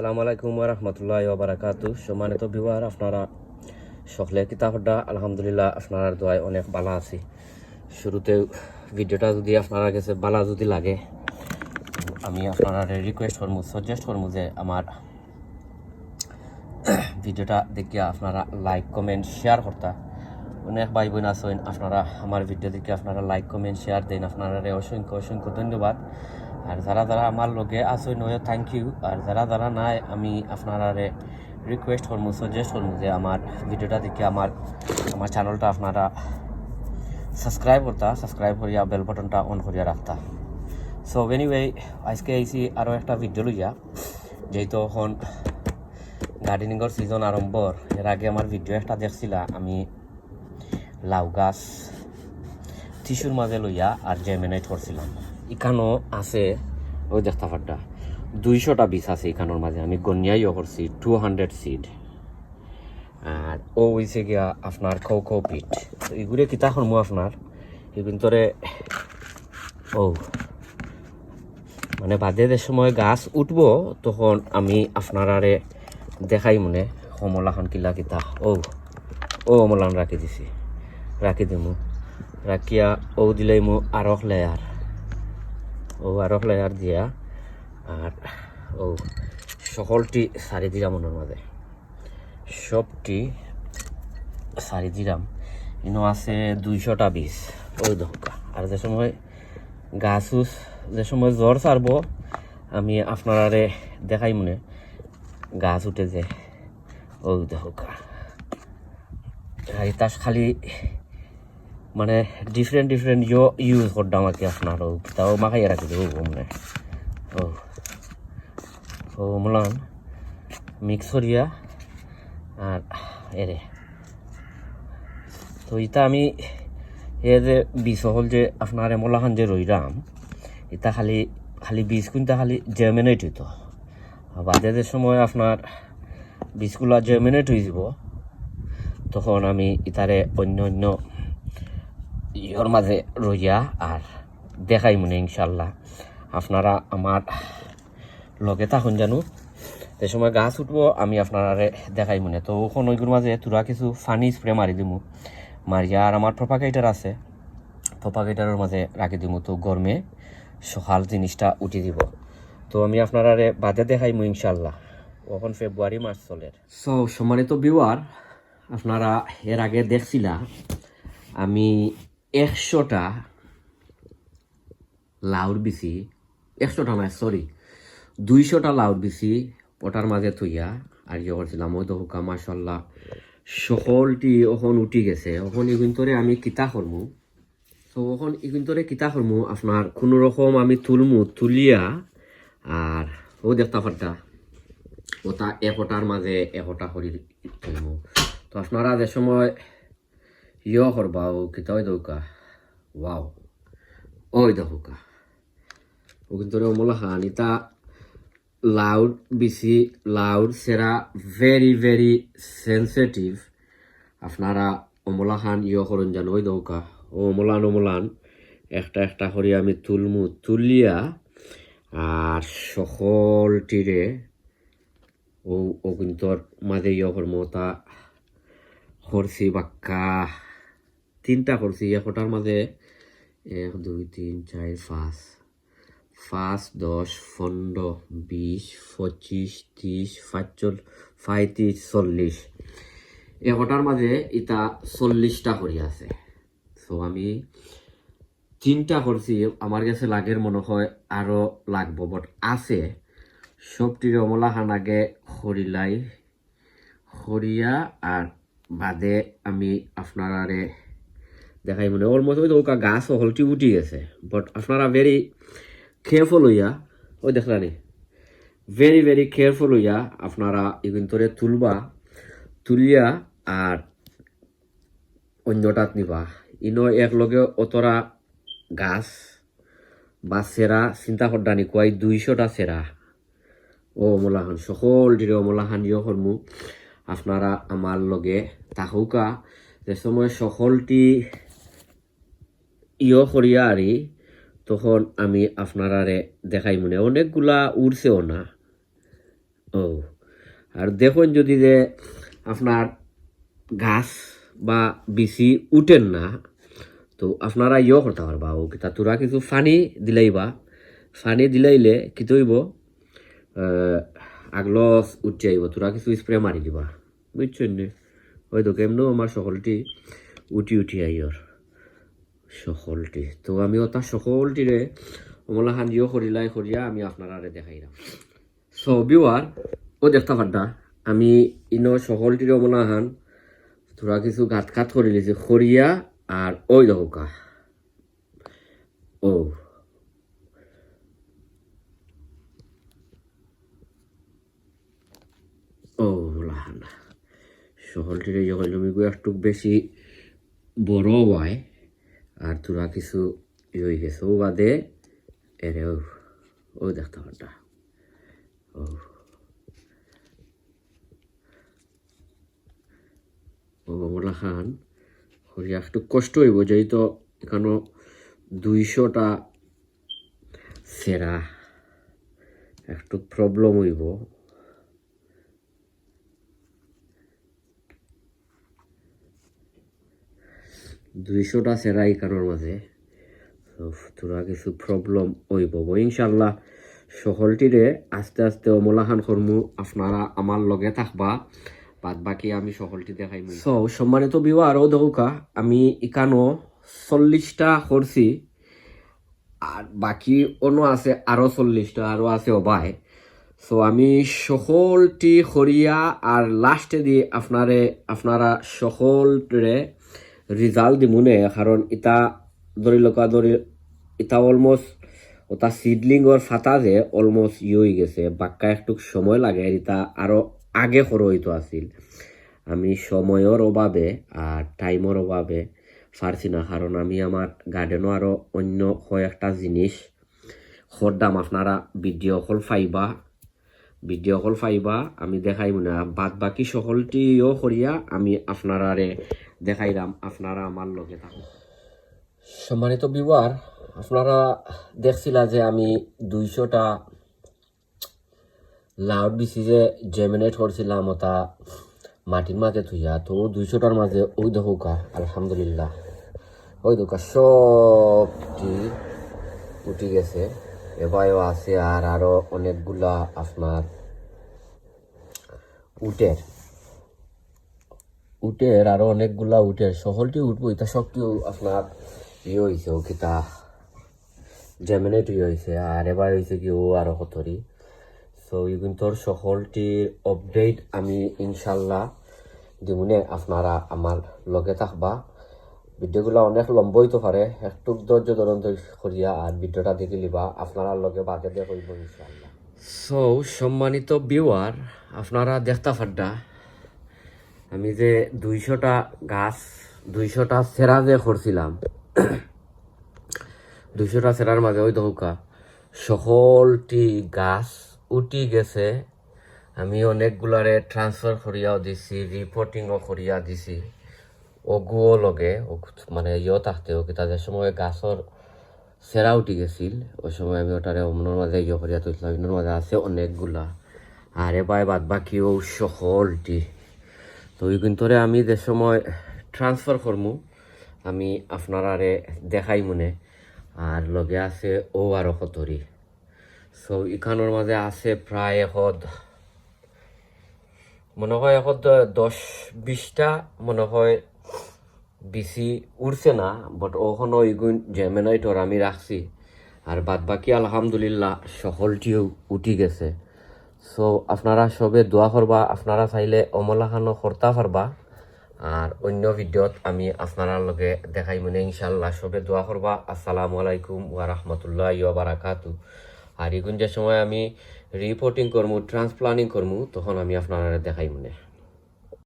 আসসালামু আলাইকুম রহমতুল্লাহ বারাকাতু সম্মানিত বিবার আপনারা সকলে কিতাবটা, আলহামদুলিল্লাহ আপনার দোয়ায় অনেক ভালো আছি। শুরুতে ভিডিওটা যদি আপনারা কাছে ভালো যদি লাগে, আমি আপনারা রিকোয়েস্ট করব সাজেস্ট করব যে আমার ভিডিওটা দেখিয়া আপনারা লাইক কমেন্ট শেয়ার করতা। অনেক ভাই বোন আছেন, আপনারা আমার ভিডিও দেখে আপনারা লাইক কমেন্ট শেয়ার দেন। আপনারা অসংখ্য অসংখ্য ধন্যবাদ। আর যারা যারা আমার লগে আছেন নয় থ্যাংক ইউ আর যারা যারা নাই, আমি আপনারা রিকোয়েস্ট করব সাজেস্ট করব যে আমার ভিডিওটা দেখে আমার আমার চ্যানেলটা আপনারা সাবস্ক্রাইব করতা সাবস্ক্রাইব করিয়া বেল বাটনটা অন করিয়া রাখতা। সো এনিওয়ে আজকে আইসি আরও একটা ভিডিও লইয়া, যেহেতু এখন গার্ডেনিংয়ের সিজন আরম্ভর এর আগে আমার ভিডিও একটা দেখছিলা, আমি লাউ গাছ টিস্যুর মাঝে লইয়া আর জেমিনেট করছিলাম। এখানেও আছে, ওই দেখতে পারটা দুইশোটা বীজ আছে এখানোর মাঝে। আমি গনিয়াইও করছি টু হান্ড্রেড সিড আর ও হয়েছে গিয়া আপনার খৌ খৌ পিঠ এগুলো কিতা করব আপনার? ভিতরে, ও। মানে বাদে যে সময় গাছ উঠব, তখন আমি আপনারারে দেখাই মনে। কমলাখন কিলা কিতা। ও ও অমলান রাখি দিছি। রাখি দিমু। রাখিয়া ও দিলেই মু আরক লেয়ার। ও আরক লেয়ার দিয়া আর ও সকলটি সারি দিলাম মনের মাঝে। সবটি সারি দিলাম ইনো আছে দুইশোটা বীজ ওই দহকা আর যে সময় গাছ উস যে সময় জ্বর ছাড়ব, আমি আপনারারে দেখাই মনে, গাছ উঠে যে ওই আর এটা খালি মানে ডিফারেন্ট ডিফারেন্ট ইউ ইউজ করতাম আর কি আপনার তাও মাখাই রাখি দেবো মানে। ও। ও মলান মিক্স করিয়া, আর এরে তো ইটা আমি এ যে বীজ হল যে আপনার এমলাখান যে রইলাম, ইটা খালি খালি বীজ কিন্তু খালি জেমিনেট হইতো। যে সময় আপনার বীজগুলো জেমিনেট হয়ে যাব, তখন আমি ইতারে অন্য অন্য ইয়র মাঝে রইয়া আর দেখাই মনে ইনশাল্লাহ। আপনারা আমার লগে থাকুন জানো। যে সময় গাছ উঠবো, আমি আপনারে দেখাই মনে। তো ওখান ওইগুলোর মাঝে তোরা কিছু ফানি স্প্রে মারি দিমু। মারিয়া আর আমার প্রপাকেটার আছে। প্রপাকেটারের মাঝে রাখি দিমু। তো গরমে সকাল জিনিসটা উঠি দিব। তো আমি আপনারারে বাদে দেখাইমু ইনশাল্লাহ। এখন ফেব্রুয়ারি মাস চলের। সো সম্মানিত বিওয়ার আপনারা এর আগে দেখছিলা, আমি একশোটা লাউর বিচি, একশোটা নয় সরি দুইশোটা লাউর বিচি পটার মাঝে থইয়া, আর ইয়ে করছিলাম ওই সকলটি উঠি গেছে। ওখন ইগুন্তরে আমি কিতা করমু তো ওখন ইগুন্তরে কিতা করমু আপনার কোনো রকম আমি তুলমু তুলিয়া আর ও দেখতা পারতা ওটা একটার মাঝে একটা করি তুলমু তো আপনারা যে সময় দৌকা ওয়াও ওই দৌকা ও কিন্তু অমলা খান ইতা লাউড বেশি লাউড সেরা ভেরি ভেরি সেন্সিটিভ আপনারা অমলা খান ইয় করুন জান ওই দৌকা ও অমলান অমলান একটা একটা করে আমি তুলমু তুলিয়া আর সকলটিরে ও ও মাঝে ইয় করমু তা করছি বাক্কা তিনটা করছি একটার মাঝে এক, দুই, তিন, চার, পাঁচ পাঁচ, দশ, পনেরো, বিশ, পঁচিশ, ত্রিশ পাঁচচল পঁয়ত্রিশ, চল্লিশ। একটার মাঝে ইটা চল্লিশটা করি আছে। সো আমি তিনটা করছি আমার কাছে লাগের মনে হয় আরও লাগবো বাট আছে। সবটির অমলা খান আগে খরিলাই খরিয়া আর বাদে আমি আপনারারে দেখাই মনে অলমোস্ট ওই তো ওকা গাছ হলটি উঠি গেছে বাট আপনারা ভেরি কেয়ারফুল হইয়া ওই দেখলানি ভেরি ভেরি কেয়ারফুল হইয়া আপনারা ইগুন্তরে তুলবা, তুলিয়া আর অন্যটাত নিবা। ইনো একলগে অতরা গাছ বা সেরা চিন্তা করদানি কয় দুইশোটা সেরা। ও অমলাহান সকল দিরে অমলাহান ইয় করমু আপনারা আমার লগে তাহুকা যে সময় সকলটি ইয় করিয়া আরি তখন আমি আপনারারে দেখাই মনে, অনেকগুলা উড়ছেও না। ও, আর দেখুন যদি যে আপনার গাছ বা বিচি উঠেন না, তো আপনারা ইয়ে করতে পারবা। ও, কিতা তোরা কিছু ফানি দিলাইবা। ফানি দিলাইলে কি তৈব? আগলো উঠে আইব, তোরা কিছু স্প্রে মারি দিবা। বুঝছেন ওই তো কেমন আমার সকলটি উঠি উঠি আইয়র। সকলটি। তো আমি ওটা সকলটিরে অমলা খান জিও করিলাই করিয়া আমি আপনারা দেখাইলাম। সো বিওয়ার ও দেখতে পারদা আমি ইনো সকলটির অমলা হান তোরা কিছু ঘাত কাত করে লিছি খরিয়া আর ওই দহকা ও। ও লাহান সকলটির যখন জমিগুলো একটু বেশি বড় হয় আর তোরা কিছু ইয়ে গেছে। ও বাদে এরে ও ও দেখতে পারদা ও। ও কমলা খান হরিয়া একটু কষ্ট হইব, যেহেতু এখানো দুইশোটা সেরা একটু প্রবলেম হইব। দুইশোটা সেরা এখানোর মাঝে। তোরা কিছু প্রবলেম হইব। ইনশাল্লাহ সকলটিরে আস্তে আস্তে অমলাখান কর্মু আপনারা আমার লগে থাকবা। বাদ বাকি আমি সকলটি দেখাই সো সম্মানিত বিবাহ আরও দৌকা আমি ইকানো চল্লিশটা করছি। আর বাকি অন্য আছে আরও চল্লিশটা আরও আছে অবাই সো আমি সকলটি খরিয়া আর লাস্টে দি আপনারে, আপনারা সকলরে রিজাল্ট দিমুনে কারণ ইটা ধরি লকা ধরি ইটা অলমোস্ট ওটা সিডলিংর ফাতা যে অলমোস্ট ই হয়ে গেছে বাক্কা একটু সময় লাগে আর ইটা আরও আগে হইতো আছিল আমি সময়ের অভাবে আর টাইমের অভাবে পারছি না কারণ আমি আমার গার্ডেনও আরও অন্য কয়েকটা জিনিস। খরদাম আপনারা ভিডিও কল পাইবা ভিডিও কল পাইবা আমি দেখাইব না বাদ বাকি সকলটিও করিয়া আমি আপনারারে দেখাইলাম, আপনারা আমার লগে থাকুন। সম্মানিত বিবার আপনারা দেখছিলা যে আমি দুইশোটা লাউড বিসি যে জেমিনেট করছিলাম, ওটা মাটির মাঝে থুইয়া। তো দুইশোটার মাঝে ওই দেখোকা আলহামদুলিল্লাহ। ওই দোকা সবটি উঠে গেছে। এবারও আছে আর আরও অনেকগুলা আপনার উটের। উটের আরও অনেকগুলা উটের সকলটি উঠবো, এটা সবটিও আপনার ইয়ে হয়েছে ও কিতা জেমিনেট ইয়ে হয়েছে আর এবার হয়েছে কি ও আরও কতরি। সো ইগুন্তর সকলটির আপডেট আমি ইনশাল্লাহ দিমুনে আপনারা আমার লগে থাকবা। ভিডিওগুলো অনেক লম্বই তো পারে, একটু ধৈর্য ধরন করিয়া আর ভিডিওটা দেখে লিবা আপনারা লগে বাদে দিয়ে কইব ইনশাল্লাহ। সো সম্মানিত ভিউয়ার আপনারা দেখতা ফাড্ডা আমি যে দুইশোটা গাছ, দুইশোটা সেরা যে করছিলাম দুইশোটা সেরার মাঝে ওই দৌকা সকলটি গাছ উঠি গেছে, আমি অনেকগুলারে ট্রান্সফার করিয়াও দিছি রিপোর্টিংও করিয়া দিছি। অগুও লগে মানে ইয়ে থাকতে ও তাদের সময় গাছর সেরা উঠি গেছিল, ওই সময় আমি ওটারে অমনের মাঝে ইয়ে করিয়া তুলছিলাম ইনোর মাঝে আছে অনেকগুলা। আর এবার বাদ বাকিও সকলটি। তো ওই কিন্তু আমি যে সময় ট্রান্সফার করমু আমি আপনারারে দেখাই মনে। আর লগে আছে ও আরও কতরি সো ইখানোর মাঝে আছে প্রায় এখন মনে হয় এখন দশ বিশটা, মনে হয় বেশি উড়ছে না বাট ওখানে ইগুন জেমেনাইটর আমি রাখছি আর বাদ বাকি আলহামদুলিল্লাহ সকলটিও উঠি গেছে। সো আপনারা সবে দোয়া করবা, আপনারা চাইলে অমলা অমলাখানো করতে পারবা আর অন্য ভিডিওত আমি আপনারা লগে দেখাই মানে ইনশাল্লাহ সবে দোয়া করবা আসসালামু আলাইকুম ওয়া রাহমাতুল্লাহি ওয়া বারাকাতু। আর এগুন যে সময় আমি রিপোর্টিং করমু ট্রান্সপ্লানিং করমু, তখন আমি আপনারা দেখাই মনে।